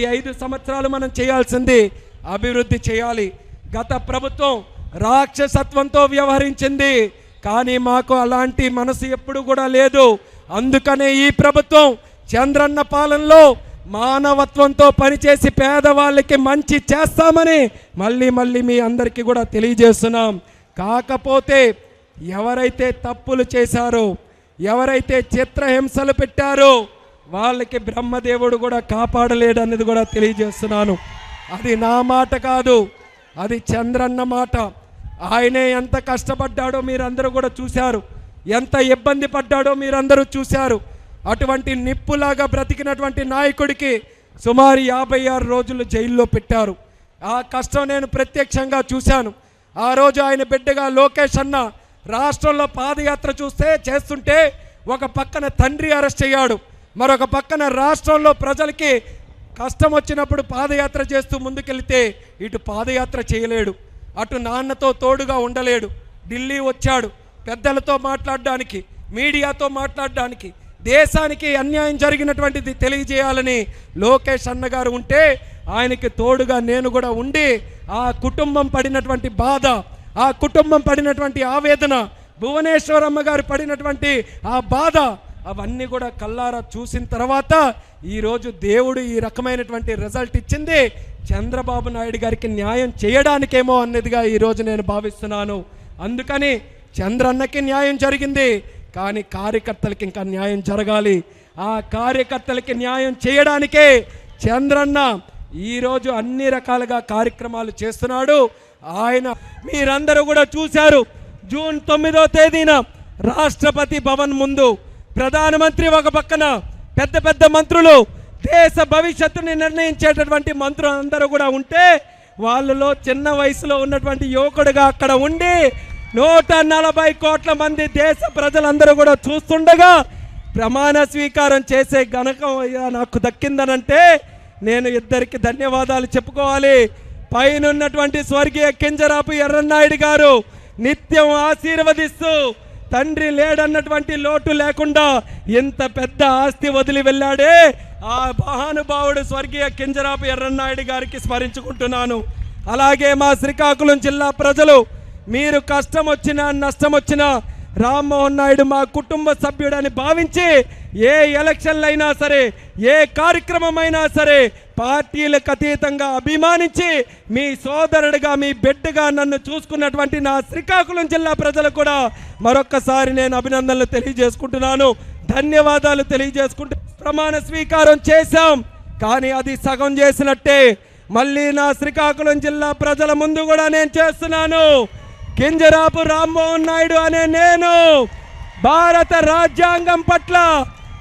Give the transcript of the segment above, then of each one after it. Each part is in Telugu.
ఈ ఐదు సంవత్సరాలు మనం చేయాల్సింది అభివృద్ధి చేయాలి. గత ప్రభుత్వం రాక్షసత్వంతో వ్యవహరించింది. కానీ మాకు అలాంటి మనసు ఎప్పుడు కూడా లేదు. అందుకనే ఈ ప్రభుత్వం చంద్రన్న పాలనలో మానవత్వంతో పనిచేసి పేదవాళ్ళకి మంచి చేస్తామని మళ్ళీ మళ్ళీ మీ అందరికీ కూడా తెలియజేస్తున్నాం. కాకపోతే ఎవరైతే తప్పులు చేశారో ఎవరైతే చిత్రహింసలు పెట్టారో వాళ్ళకి బ్రహ్మదేవుడు కూడా కాపాడలేడు అనేది కూడా తెలియజేస్తున్నాను. అది నా మాట కాదు అది చంద్రన్న మాట. ఆయనే ఎంత కష్టపడ్డాడో మీరందరూ కూడా చూశారు. ఎంత ఇబ్బంది పడ్డాడో మీరందరూ చూశారు. అటువంటి నిప్పులాగా బ్రతికినటువంటి నాయకుడికి సుమారు యాభై ఆరు రోజులు జైల్లో పెట్టారు. ఆ కష్టం నేను ప్రత్యక్షంగా చూశాను. ఆ రోజు ఆయన బిడ్డగా లోకేష్ అన్న రాష్ట్రంలో పాదయాత్ర చూస్తే చేస్తుంటే ఒక పక్కన తండ్రి అరెస్ట్ అయ్యాడు. మరొక పక్కన రాష్ట్రంలో ప్రజలకి కష్టం వచ్చినప్పుడు పాదయాత్ర చేస్తూ ముందుకెళ్తే ఇటు పాదయాత్ర చేయలేడు. అటు నాన్నతో తోడుగా ఉండలేడు. ఢిల్లీ వచ్చాడు. పెద్దలతో మాట్లాడడానికి మీడియాతో మాట్లాడడానికి దేశానికి అన్యాయం జరిగినటువంటిది తెలియజేయాలని లోకేష్ అన్నగారు ఉంటే ఆయనకి తోడుగా నేను కూడా ఉండి ఆ కుటుంబం పడినటువంటి బాధ ఆ కుటుంబం పడినటువంటి ఆవేదన భువనేశ్వరమ్మ గారు పడినటువంటి ఆ బాధ అవన్నీ కూడా కల్లారా చూసిన తర్వాత ఈరోజు దేవుడు ఈ రకమైనటువంటి రిజల్ట్ ఇచ్చింది. చంద్రబాబు నాయుడు గారికి న్యాయం చేయడానికేమో అన్నదిగా ఈరోజు నేను భావిస్తున్నాను. అందుకని చంద్రన్నకి న్యాయం జరిగింది. కానీ కార్యకర్తలకి ఇంకా న్యాయం జరగాలి. ఆ కార్యకర్తలకి న్యాయం చేయడానికే చంద్రన్న ఈరోజు అన్ని రకాలుగా కార్యక్రమాలు చేస్తున్నాడు. ఆయన మీరందరూ కూడా చూశారు. జూన్ తొమ్మిదో తేదీన రాష్ట్రపతి భవన్ ముందు ప్రధానమంత్రి ఒక పక్కన పెద్ద పెద్ద మంత్రులు దేశ భవిష్యత్తుని నిర్ణయించేటటువంటి మంత్రులు అందరూ కూడా ఉంటే వాళ్ళలో చిన్న వయసులో ఉన్నటువంటి యువకుడుగా అక్కడ ఉండి నూట నలభై కోట్ల మంది దేశ ప్రజలందరూ కూడా చూస్తుండగా ప్రమాణ స్వీకారం చేసే గణకం నాకు దక్కిందనంటే నేను ఇద్దరికి ధన్యవాదాలు చెప్పుకోవాలి. పైనున్నటువంటి స్వర్గీయ కింజరాపు ఎర్రన్నాయుడు గారు నిత్యం ఆశీర్వదిస్తూ తండ్రి లేడన్నటువంటి లోటు లేకుండా ఇంత పెద్ద ఆస్తి వదిలి వెళ్ళాడే ఆ మహానుభావుడు స్వర్గీయ కింజరాపు ఎర్రన్నాయుడు గారికి స్మరించుకుంటున్నాను. అలాగే మా శ్రీకాకుళం జిల్లా ప్రజలు మీరు కష్టం వచ్చినా నష్టం వచ్చినా రామ్మోహన్ నాయుడు మా కుటుంబ సభ్యుడని భావించి ఏ ఎలక్షన్లైనా సరే ఏ కార్యక్రమమైనా సరే పార్టీలకు అతీతంగా అభిమానించి మీ సోదరుడిగా మీ బిడ్డగా నన్ను చూసుకున్నటువంటి నా శ్రీకాకుళం జిల్లా ప్రజలు కూడా మరొక్కసారి నేను అభినందనలు తెలియజేసుకుంటున్నాను. ధన్యవాదాలు తెలియజేసుకుంటూ ప్రమాణ స్వీకారం చేశాం. కానీ అది సగం చేసినట్టే. మళ్ళీ నా శ్రీకాకుళం జిల్లా ప్రజల ముందు కూడా నేను చేస్తున్నాను. కింజరాపు రామ్మోహన్ నాయుడు అనే నేను భారత రాజ్యాంగం పట్ల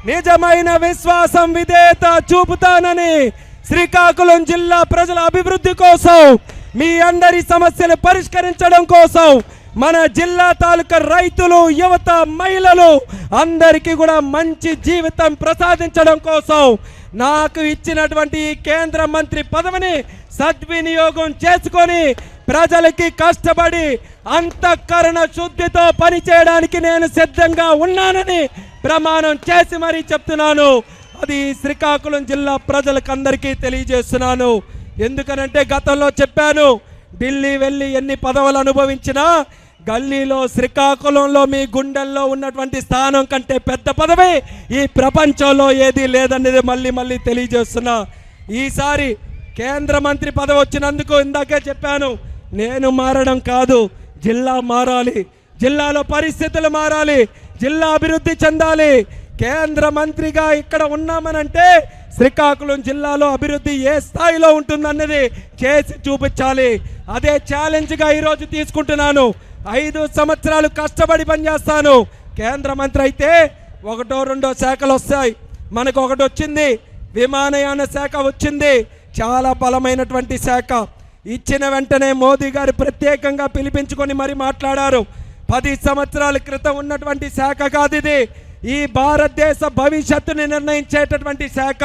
నిజమైన విశ్వాసం విధేయత చూపుతానని శ్రీకాకుళం జిల్లా ప్రజల అభివృద్ధి కోసం మీ అందరి సమస్యలు పరిష్కరించడం కోసం మన జిల్లా తాలూకా రైతులు యువత మహిళలు అందరికీ కూడా మంచి జీవితం ప్రసాదించడం కోసం నాకు ఇచ్చినటువంటి ఈ కేంద్ర మంత్రి పదవిని సద్వినియోగం చేసుకొని ప్రజలకి కష్టపడి అంతఃకరణ శుద్ధితో పనిచేయడానికి నేను సిద్ధంగా ఉన్నానని ప్రమాణం చేసి మరీ చెప్తున్నాను. అది శ్రీకాకుళం జిల్లా ప్రజలకు అందరికీ తెలియజేస్తున్నాను. ఎందుకనంటే గతంలో చెప్పాను ఢిల్లీ వెళ్ళి ఎన్ని పదవులు అనుభవించినా గల్లీలో శ్రీకాకుళంలో మీ గుండెల్లో ఉన్నటువంటి స్థానం కంటే పెద్ద పదవి ఈ ప్రపంచంలో ఏది లేదనేది మళ్ళీ మళ్ళీ తెలియజేస్తున్నా. ఈసారి కేంద్ర మంత్రి పదవి వచ్చినందుకు ఇందాకే చెప్పాను నేను మారడం కాదు జిల్లా మారాలి. జిల్లాలో పరిస్థితులు మారాలి. జిల్లా అభివృద్ధి చెందాలి. కేంద్ర మంత్రిగా ఇక్కడ ఉన్నామనంటే శ్రీకాకుళం జిల్లాలో అభివృద్ధి ఏ స్థాయిలో ఉంటుందన్నది చేసి చూపించాలి. అదే ఛాలెంజ్గా ఈరోజు తీసుకుంటున్నాను. ఐదు సంవత్సరాలు కష్టపడి పనిచేస్తాను. కేంద్ర మంత్రి అయితే ఒకటో రెండో శాఖలు వస్తాయి. మనకు ఒకటి వచ్చింది. విమానయాన శాఖ వచ్చింది. చాలా బలమైనటువంటి శాఖ. ఇచ్చిన వెంటనే మోదీ గారు ప్రత్యేకంగా పిలిపించుకొని మరి మాట్లాడారు. పది సంవత్సరాల క్రితం ఉన్నటువంటి శాఖ కాదు ఇది. ఈ భారతదేశ భవిష్యత్తుని నిర్ణయించేటటువంటి శాఖ.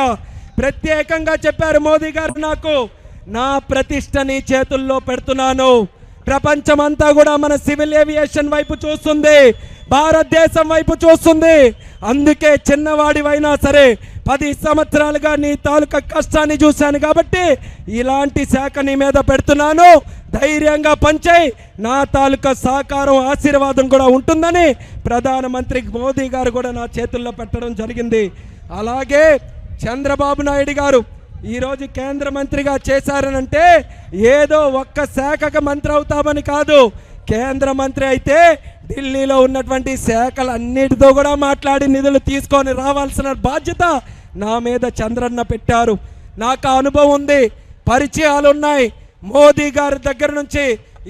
ప్రత్యేకంగా చెప్పారు మోదీ గారు నాకు నా ప్రతిష్టని చేతుల్లో పెడుతున్నాను. ప్రపంచమంతా కూడా మన సివిల్ ఏవియేషన్ వైపు చూస్తుంది. భారతదేశం వైపు చూస్తుంది. అందుకే చిన్నవాడివైనా సరే పది సంవత్సరాలుగా నీ తాలూకా కష్టాన్ని చూశాను కాబట్టి ఇలాంటి శాఖ నీ మీద పెడుతున్నాను. ధైర్యంగా పంచాయి నా తాలూకా సహకారం ఆశీర్వాదం కూడా ఉంటుందని ప్రధానమంత్రి మోదీ గారు కూడా నా చేతుల్లో పెట్టడం జరిగింది. అలాగే చంద్రబాబు నాయుడు గారు ఈరోజు కేంద్ర మంత్రిగా చేశారనంటే ఏదో ఒక్క శాఖకు మంత్రి అవుతామని కాదు. కేంద్ర మంత్రి అయితే ఢిల్లీలో ఉన్నటువంటి శాఖలన్నిటితో కూడా మాట్లాడి నిధులు తీసుకొని రావాల్సిన బాధ్యత నా మీద చంద్రన్న పెట్టారు. నాకు ఆ అనుభవం ఉంది. పరిచయాలు ఉన్నాయి. మోదీ గారి దగ్గర నుంచి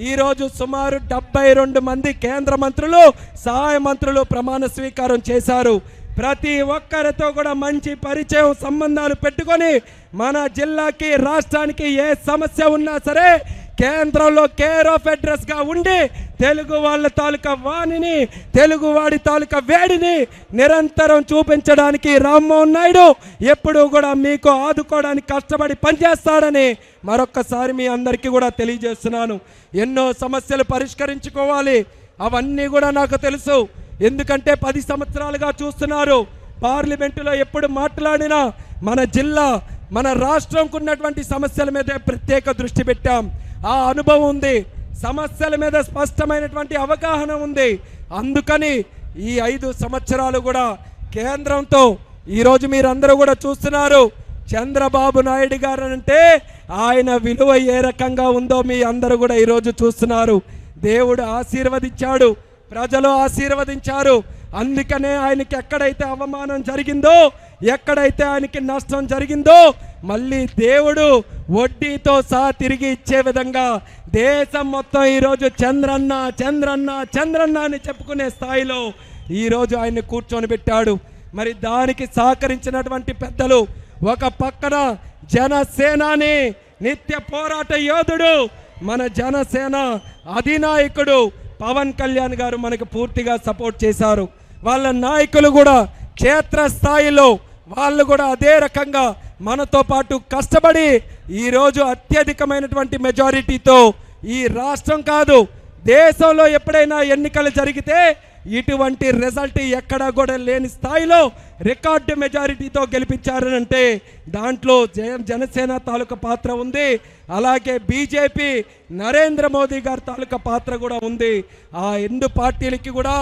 ఈరోజు సుమారు డెబ్బై రెండు మంది కేంద్ర మంత్రులు సహాయ మంత్రులు ప్రమాణ స్వీకారం చేశారు. ప్రతి ఒక్కరితో కూడా మంచి పరిచయం సంబంధాలు పెట్టుకొని మన జిల్లాకి రాష్ట్రానికి ఏ సమస్య ఉన్నా సరే కేంద్రంలో కేర్ ఆఫ్ అడ్రస్గా ఉండి తెలుగు వాళ్ళ తాలూకా వాణిని తెలుగు వాడి తాలూకా వేడిని నిరంతరం చూపించడానికి రామ్మోహన్ నాయుడు ఎప్పుడూ కూడా మీకు ఆదుకోవడానికి కష్టపడి పనిచేస్తాడని మరొక్కసారి మీ అందరికీ కూడా తెలియజేస్తున్నాను. ఎన్నో సమస్యలు పరిష్కరించుకోవాలి. అవన్నీ కూడా నాకు తెలుసు. ఎందుకంటే పది సంవత్సరాలుగా చూస్తున్నారు. పార్లమెంటులో ఎప్పుడు మాట్లాడినా మన జిల్లా మన రాష్ట్రంకు ఉన్నటువంటి సమస్యల మీద ప్రత్యేక దృష్టి పెట్టాం. ఆ అనుభవం ఉంది. సమస్యల మీద స్పష్టమైనటువంటి అవగాహన ఉంది. అందుకని ఈ ఐదు సంవత్సరాలు కూడా కేంద్రంతో ఈరోజు మీరందరూ కూడా చూస్తున్నారు. చంద్రబాబు నాయుడు గారు అంటే ఆయన విలువ ఏ రకంగా ఉందో మీ అందరూ కూడా ఈరోజు చూస్తున్నారు. దేవుడు ఆశీర్వదించాడు. ప్రజలు ఆశీర్వదించారు. అందుకనే ఆయనకి ఎక్కడైతే అవమానం జరిగిందో ఎక్కడైతే ఆయనకి నష్టం జరిగిందో మళ్ళీ దేవుడు వడ్డీతో సహా తిరిగి ఇచ్చే విధంగా దేశం మొత్తం ఈరోజు చంద్రన్న చంద్రన్న చంద్రన్న అని చెప్పుకునే స్థాయిలో ఈరోజు ఆయన్ని కూర్చొని పెట్టాడు. మరి దానికి సహకరించినటువంటి పెద్దలు ఒక పక్కన జనసేనాని నిత్య పోరాట యోధుడు మన జనసేన అధినాయకుడు పవన్ కళ్యాణ్ గారు మనకు పూర్తిగా సపోర్ట్ చేశారు. వాళ్ళ నాయకులు కూడా క్షేత్రస్థాయిలో వాళ్ళు కూడా అదే రకంగా మనతో పాటు కష్టపడి ఈరోజు అత్యధికమైనటువంటి మెజారిటీతో ఈ రాష్ట్రం కాదు దేశంలో ఎప్పుడైనా ఎన్నికలు జరిగితే ఇటువంటి రిజల్ట్ ఎక్కడా కూడా లేని స్థాయిలో రికార్డు మెజారిటీతో గెలిపించారనంటే దాంట్లో జయ జనసేన తాలూకా పాత్ర ఉంది. అలాగే బీజేపీ నరేంద్ర మోదీ గారి తాలూకా పాత్ర కూడా ఉంది. ఆ రెండు పార్టీలకి కూడా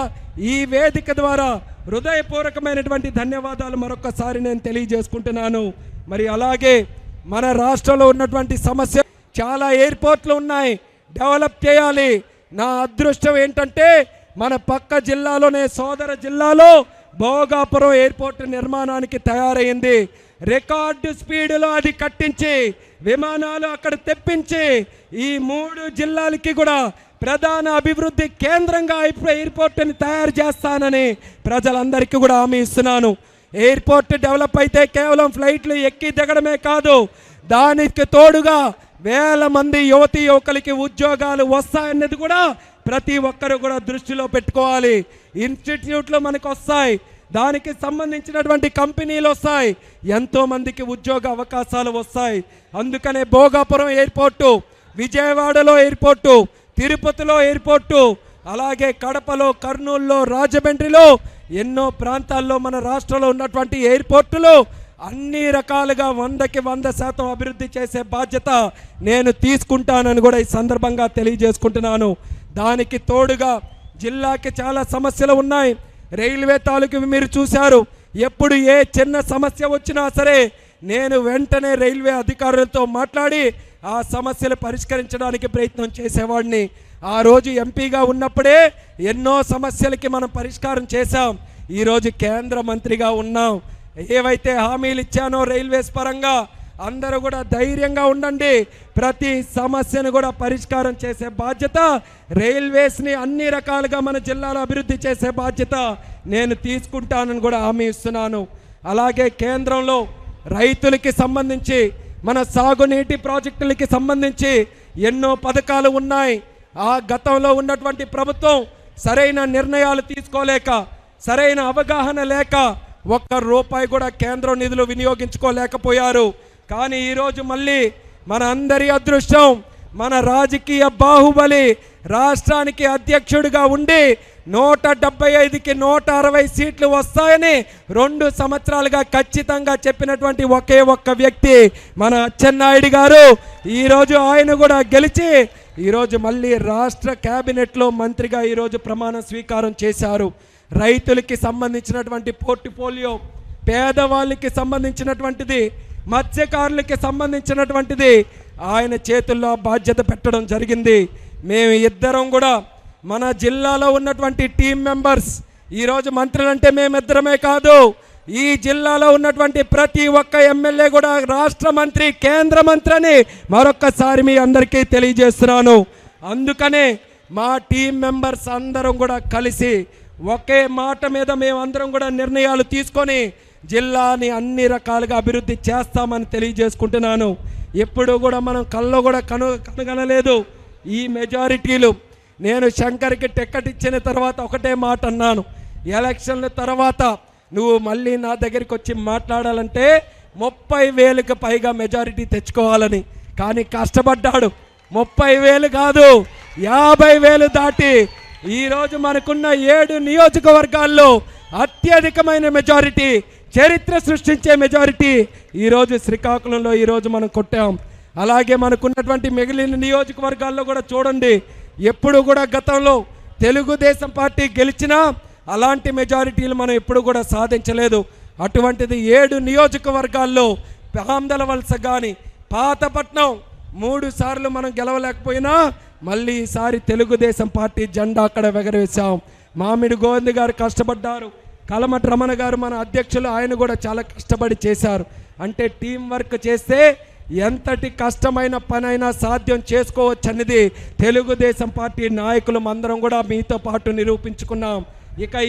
ఈ వేదిక ద్వారా హృదయపూర్వకమైనటువంటి ధన్యవాదాలు మరొకసారి నేను తెలియజేసుకుంటున్నాను. మరి అలాగే మన రాష్ట్రంలో ఉన్నటువంటి సమస్య చాలా ఎయిర్పోర్ట్లు ఉన్నాయి. డెవలప్ చేయాలి. నా అదృష్టం ఏంటంటే మన పక్క జిల్లాలోనే సోదర జిల్లాలో భోగాపురం ఎయిర్పోర్ట్ నిర్మాణానికి తయారైంది. రికార్డు స్పీడ్లో అది కట్టించి విమానాలు అక్కడ తెప్పించి ఈ మూడు జిల్లాలకి కూడా ప్రధాన అభివృద్ధి కేంద్రంగా అయిపోయి ఎయిర్పోర్ట్ని తయారు చేస్తానని ప్రజలందరికీ కూడా హామీ ఇస్తున్నాను. ఎయిర్పోర్ట్ డెవలప్ అయితే కేవలం ఫ్లైట్లు ఎక్కి దిగడమే కాదు దానికి తోడుగా వేల మంది యువతి యువకులకి ఉద్యోగాలు వస్తాయన్నది కూడా ప్రతి ఒక్కరు కూడా దృష్టిలో పెట్టుకోవాలి. ఇన్స్టిట్యూట్లు మనకు వస్తాయి దానికి సంబంధించినటువంటి కంపెనీలు వస్తాయి ఎంతో మందికి ఉద్యోగ అవకాశాలు వస్తాయి. అందుకనే భోగాపురం ఎయిర్పోర్టు విజయవాడలో ఎయిర్పోర్టు తిరుపతిలో ఎయిర్పోర్టు అలాగే కడపలో కర్నూలులో రాజమండ్రిలో ఎన్నో ప్రాంతాల్లో మన రాష్ట్రంలో ఉన్నటువంటి ఎయిర్పోర్టులు అన్ని రకాలుగా వందకి వంద శాతం అభివృద్ధి చేసే బాధ్యత నేను తీసుకుంటానని కూడా ఈ సందర్భంగా తెలియజేసుకుంటున్నాను. దానికి తోడుగా జిల్లాకి చాలా సమస్యలు ఉన్నాయి. రైల్వే తాలూకు మీరు చూశారు. ఎప్పుడు ఏ చిన్న సమస్య వచ్చినా సరే నేను వెంటనే రైల్వే అధికారులతో మాట్లాడి ఆ సమస్యలు పరిష్కరించడానికి ప్రయత్నం చేసేవాడిని. ఆ రోజు ఎంపీగా ఉన్నప్పుడే ఎన్నో సమస్యలకి మనం పరిష్కారం చేశాం. ఈరోజు కేంద్ర మంత్రిగా ఉన్నాం. ఏవైతే హామీలు ఇచ్చానో రైల్వేస్ పరంగా అందరూ కూడా ధైర్యంగా ఉండండి. ప్రతి సమస్యను కూడా పరిష్కారం చేసే బాధ్యత రైల్వేస్ని అన్ని రకాలుగా మన జిల్లాలో అభివృద్ధి చేసే బాధ్యత నేను తీసుకుంటానని కూడా హామీ ఇస్తున్నాను. అలాగే కేంద్రంలో రైతులకి సంబంధించి మన సాగునీటి ప్రాజెక్టులకి సంబంధించి ఎన్నో పథకాలు ఉన్నాయి. ఆ గతంలో ఉన్నటువంటి ప్రభుత్వం సరైన నిర్ణయాలు తీసుకోలేక సరైన అవగాహన లేక ఒక్క రూపాయి కూడా కేంద్రం నిధులు వినియోగించుకోలేకపోయారు. కానీ ఈరోజు మళ్ళీ మన అందరి అదృష్టం మన రాజకీయ బాహుబలి రాష్ట్రానికి అధ్యక్షుడిగా ఉండి నూట డెబ్బై ఐదుకి నూట అరవై సీట్లు వస్తాయని రెండు సంవత్సరాలుగా ఖచ్చితంగా చెప్పినటువంటి ఒకే ఒక్క వ్యక్తి మన అచ్చెన్నాయుడు గారు. ఈరోజు ఆయన కూడా గెలిచి ఈరోజు మళ్ళీ రాష్ట్ర క్యాబినెట్లో మంత్రిగా ఈరోజు ప్రమాణ స్వీకారం చేశారు. రైతులకి సంబంధించినటువంటి పోర్టిఫోలియో పేదవాళ్ళకి సంబంధించినటువంటిది మత్స్యకారులకి సంబంధించినటువంటిది ఆయన చేతుల్లో బాధ్యత పెట్టడం జరిగింది. మేము ఇద్దరం కూడా మన జిల్లాలో ఉన్నటువంటి టీం మెంబర్స్ ఈరోజు మంత్రులంటే మేమిద్దరమే కాదు ఈ జిల్లాలో ఉన్నటువంటి ప్రతి ఒక్క ఎమ్మెల్యే కూడా రాష్ట్ర మంత్రి కేంద్ర మంత్రి అని మరొక్కసారి మీ అందరికీ తెలియజేస్తున్నాను. అందుకనే మా టీం మెంబర్స్ అందరం కూడా కలిసి ఒకే మాట మీద మేమందరం కూడా నిర్ణయాలు తీసుకొని జిల్లాని అన్ని రకాలుగా అభివృద్ధి చేస్తామని తెలియజేసుకుంటున్నాను. ఎప్పుడు కూడా మనం కల్లో కూడా కను కనుగొనలేదు. ఈ మెజారిటీలు నేను శంకర్కి టికెట్ ఇచ్చిన తర్వాత ఒకటే మాట అన్నాను. ఎలక్షన్ల తర్వాత నువ్వు మళ్ళీ నా దగ్గరికి వచ్చి మాట్లాడాలంటే ముప్పై వేలకు పైగా మెజారిటీ తెచ్చుకోవాలని. కానీ కష్టపడ్డాడు. ముప్పై వేలు కాదు యాభై వేలు దాటి ఈరోజు మనకున్న ఏడు నియోజకవర్గాల్లో అత్యధికమైన మెజారిటీ చరిత్ర సృష్టించే మెజారిటీ ఈరోజు శ్రీకాకుళంలో ఈరోజు మనం కొట్టాం. అలాగే మనకున్నటువంటి మిగిలిన నియోజకవర్గాల్లో కూడా చూడండి ఎప్పుడు కూడా గతంలో తెలుగుదేశం పార్టీ గెలిచినా అలాంటి మెజారిటీలు మనం ఎప్పుడు కూడా సాధించలేదు. అటువంటిది ఏడు నియోజకవర్గాల్లో ఆందల వలస కానీ పాతపట్నం మూడు సార్లు మనం గెలవలేకపోయినా మళ్ళీ ఈసారి తెలుగుదేశం పార్టీ జెండా అక్కడ ఎగరవేశాం మామిడి గోవింద్ గారు కష్టపడ్డారు. కలమటి రమణ గారు మన అధ్యక్షులు ఆయన కూడా చాలా కష్టపడి చేశారు. అంటే టీం వర్క్ చేస్తే ఎంతటి కష్టమైన పనైనా సాధ్యం చేసుకోవచ్చన్నది తెలుగుదేశం పార్టీ నాయకులు అందరం కూడా మీతో పాటు నిరూపించుకున్నాం. ఇక